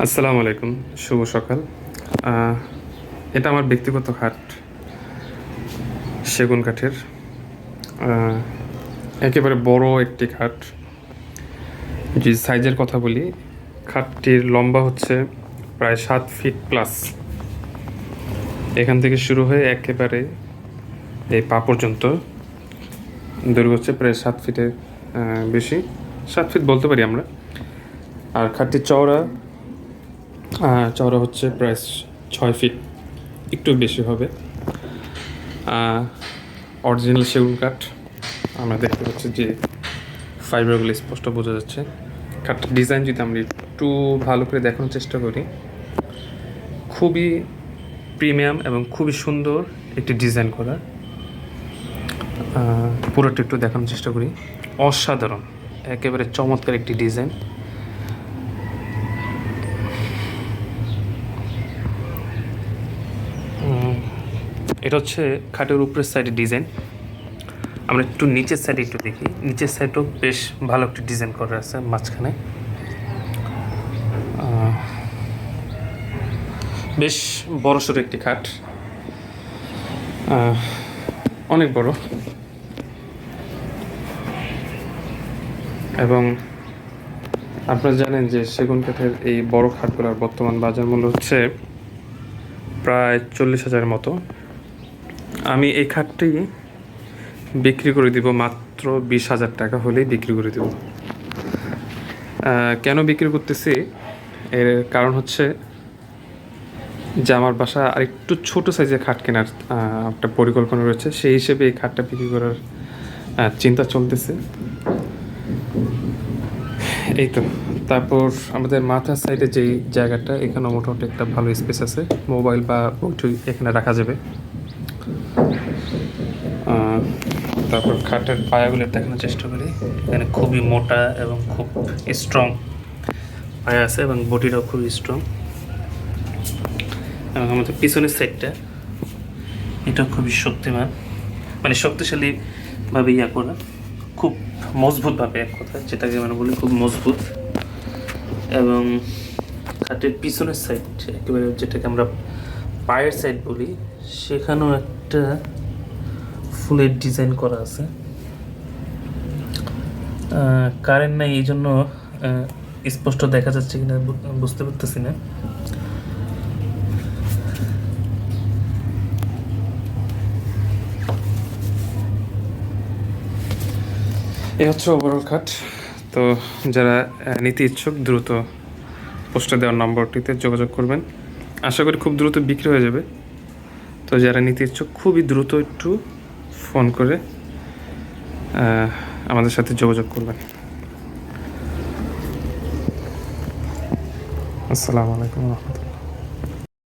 আসসালামু আলাইকুম, শুভ সকাল। এটা আমার ব্যক্তিগত খাট সেগুন কাঠের। একেবারে বড় একটি খাট। যে সাইজের কথা বলি, খাটটির লম্বা হচ্ছে প্রায় সাত ফিট প্লাস এখান থেকে শুরু হয়ে একেবারে এই পা পর্যন্ত। দৈর্ঘ্য হচ্ছে প্রায় সাত ফিটের বেশি। সাত ফিট বলতে পারি আমরা। আর খাটটির চওড়া চওড়া হচ্ছে প্রায় ছয় ফিট একটু বেশি হবে। অরিজিনাল সেগুন কাঠ, আমরা দেখতে পাচ্ছি যে ফাইবারগুলো স্পষ্ট বোঝা যাচ্ছে। কাঠের ডিজাইন যদি আমরা একটু ভালো করে দেখানোর চেষ্টা করি, খুবই প্রিমিয়াম এবং খুবই সুন্দর একটি ডিজাইন করা। পুরোটা একটু দেখানোর চেষ্টা করি। অসাধারণ, একেবারে চমৎকার একটি ডিজাইন এটা হচ্ছে খাটের উপরের সাইডের ডিজাইন আমরা একটু নিচের সাইডে একটু দেখি। নিচের সাইডও বেশ ভালো একটি ডিজাইন করা আছে মাঝখানে। বেশ বড় সড়ো একটি খাট। অনেক বড়। এবং আপনারা জানেন যে সেগুন কাঠের এই বড় খাটগুলোর বর্তমান বাজার মূল্য হচ্ছে প্রায় চল্লিশ হাজারের মতো। আমি এই খাটটি বিক্রি করে দিব মাত্র বিশ হাজার টাকা হলেই বিক্রি করে দেব। কেন বিক্রি করতেছি? এর কারণ হচ্ছে যে আমার বাসা আরেকটু ছোট সাইজের খাট কেনার একটা পরিকল্পনা রয়েছে। সেই হিসেবে এই খাটটা বিক্রি করার চিন্তা চলতেছে। এই তো। তারপর আমাদের মাথার সাইডে যেই জায়গাটা এখানে মোটামুটি একটা ভালো স্পেস আছে। মোবাইল বা বইটই এখানে রাখা যাবে। তারপর খাটের পায়াগুলো দেখানোর চেষ্টা করি। এখানে খুবই মোটা এবং খুব স্ট্রং পায়া আছে এবং বডিটাও খুবই স্ট্রং এবং আমাদের পিছনের সাইডটা এটা খুবই শক্তিমান। মানে শক্তিশালীভাবে ইয়া করা, খুব মজবুতভাবে এক কথা যেটাকে মানে বলি খুব মজবুত। এবং খাটের পিছনের সাইড একেবারে যেটাকে আমরা পায়ের সাইড বলি, সেখানেও একটা ফুলের ডিজাইন করা আছে। কারেন্ট নাই, এই জন্য স্পষ্ট দেখা যাচ্ছে কিনা বুঝতে পারতেছি না। এই হচ্ছে ওভারঅল খাট তো যারা নিতে ইচ্ছুক, দ্রুত পোস্টে দেওয়ার নম্বরটিতে যোগাযোগ করবেন। আশা করি খুব দ্রুত বিক্রি হয়ে যাবে। তো যারা নিতে ইচ্ছুক, খুবই দ্রুত একটু ফোন করে আমাদের সাথে যোগাযোগ করবেন। আসসালামু আলাইকুম রহমতুল্লাহ